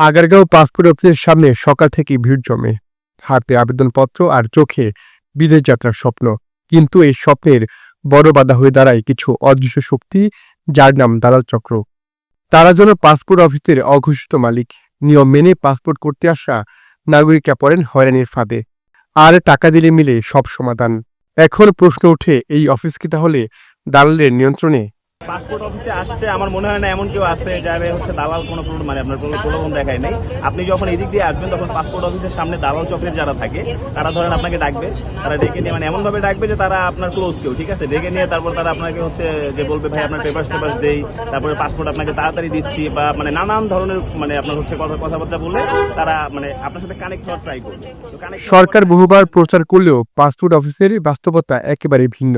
Agargaon passport অফিসের সামনে সকাল থেকে ভিড় জমে। হাতে আবেদনপত্র আর চোখে বিদেশ যাত্রার স্বপ্ন। কিন্তু এই স্বপ্নের বড় বাধা হয়ে দাঁড়ায় কিছু অদৃশ্য শক্তি, যার নাম দালাল চক্র। তারা যেন পাসপোর্ট অফিসের অঘোষিত মালিক। নিয়ম মেনে পাসপোর্ট করতে আসা নাগরিকরা পড়েন হয়রানির ফাঁদে। আর টাকা দিলে মিলে সব সমাধান। এখন প্রশ্ন ওঠে, এই অফিস কি তাহলে দালালের নিয়ন্ত্রণে পাসপোর্ট অফিসে আসছে আমার মনে হয় না এমন কেউ আছে যারা হচ্ছে দালাল কোনো প্রবলেম মানে আপনার কোনো প্রলোভন দেখায় নাই। আপনি যখন এদিক দিয়ে আসবেন তখন পাসপোর্ট অফিসের সামনে দালাল চক্রের যারা থাকে তারা ধরেন আপনাকে ডাকবে তারা ডেকে নিয়ে মানে এমন ভাবে ডাকবে যে তারা আপনার ক্লোজ কেউ ঠিক আছে? ডেকে নিয়ে তারপর তারা আপনাকে হচ্ছে যে বলবে ভাই আপনার পেপার টেপার দেই। তারপরে পাসপোর্ট আপনাকে তাড়াতাড়ি দিচ্ছি বা মানে নানান ধরনের মানে আপনার হচ্ছে কথা কথাবার্তা বললে তারা মানে আপনার সাথে কানেক্ট হওয়ার ট্রাই করবে। সরকার বহুবার প্রচার করলেও পাসপোর্ট অফিসের বাস্তবতা একেবারে ভিন্ন।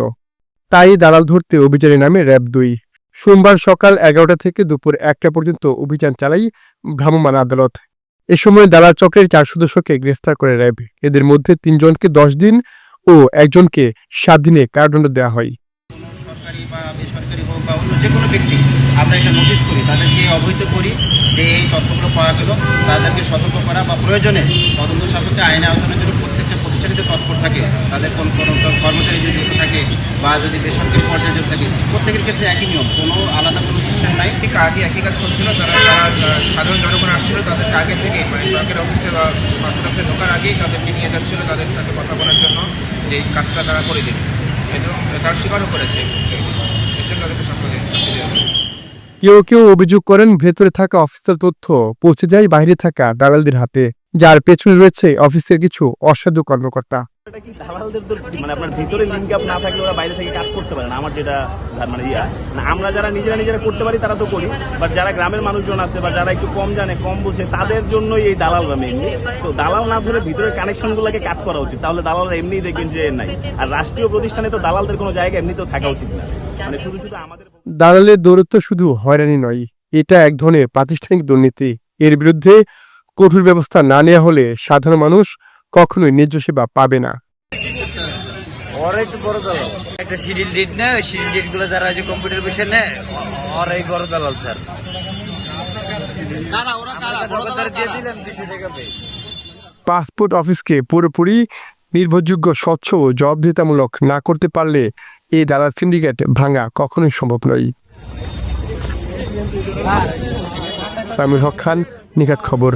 তাই দালাল ধরতে অভিযানে নামে র্যাব দুই। সোমবার সকাল এগারোটা থেকে দুপুর একটা পর্যন্ত অভিযান চালাই ভ্রাম্যমাণ আদালত। এ সময় দালাল চক্রের চার সদস্যকে গ্রেফতার করে র্যাব। এদের মধ্যে তিনজনকে দশ দিন ও একজনকে সাত দিনে কারাদণ্ড দেওয়া হয়। সরকারি বা বেসরকারি হোক বা অন্য যে কোনো ব্যক্তি, আমরা এটা নোটিশ করি। তাদেরকে অবহিত করি যে এই তথ্যগুলো পাওয়া গেল। তাদেরকে সতর্ক করা বা প্রয়োজনে তদন্ত সাপেক্ষে আইনে আওতানোর জন্য প্রত্যেকটা প্রতিষ্ঠানিতে তৎপর থাকে তাদের কোন কোনো কর্মচারী যদি থাকে বা যদি বেসরকারি পর্যায়ে যুক্ত থাকে প্রত্যেকের ক্ষেত্রে একই নিয়ম কোনো আলাদা কোনো সিস্টেম নাই। ঠিক আগে একই কাজ করছিল তারা সাধারণ জনগণ আসছিল তাদেরকে আগে থেকে মানে সরকারি অফিসে বা পাসপোর্ট অফিসে ঢোকার আগেই তাদেরকে নিয়ে যাচ্ছিল তাদের সাথে কথা বলার জন্য যে এই কাজটা তারা করে দিন এবং তার স্বীকারও করেছে। এর জন্য তাদেরকে শাস্তি দেওয়া। কেউ কেউ অভিযোগ করেন ভেতরে থাকা অফিসার তথ্য পৌঁছে যায় বাইরে থাকা দালালদের হাতে। যার পেছনে রয়েছে অফিসের কিছু অসাধু কর্মকর্তা। মানে আপনার ভিতরে লিঙ্ক আপ না থাকলে ওরা বাইরে থেকে কাজ করতে পারে না। আমার যেটা মানে ইয়া। আমরা যারা নিজেরা নিজেরা করতে পারি তারা তো করি। বাট যারা গ্রামের মানুষজন আছে বা যারা একটু কম জানে কম বুঝে তাদের জন্যই এই দালালরা মেনলি তো দালাল না ধরে ভিতরের কাট করা উচিত। তাহলে দালালরা এমনিই দেখবেন যে নাই। আর রাষ্ট্রীয় প্রতিষ্ঠানে তো দালালদের কোনো জায়গা এমনিতেও থাকা উচিত না। মানে শুধু শুধু আমাদের দালালের দৌরত্ব শুধু হয়রানি নয় এটা এক ধরনের প্রাতিষ্ঠানিক দুর্নীতি। এর বিরুদ্ধে কঠোর ব্যবস্থা না নেওয়া হলে সাধারণ মানুষ কখনোই ন্যায্য সেবা পাবে না। একটা ডেটগুলো যারা কম্পিউটার বিষয়ে নেয় ওরাই বড় দালাল স্যার। পাসপোর্ট অফিসকে পুরোপুরি নির্ভরযোগ্য স্বচ্ছ ও জবাবদিহিতামূলক না করতে পারলে এই দালাল সিন্ডিকেট ভাঙা কখনোই সম্ভব নয়। সামির হক খান নিখাত খবর।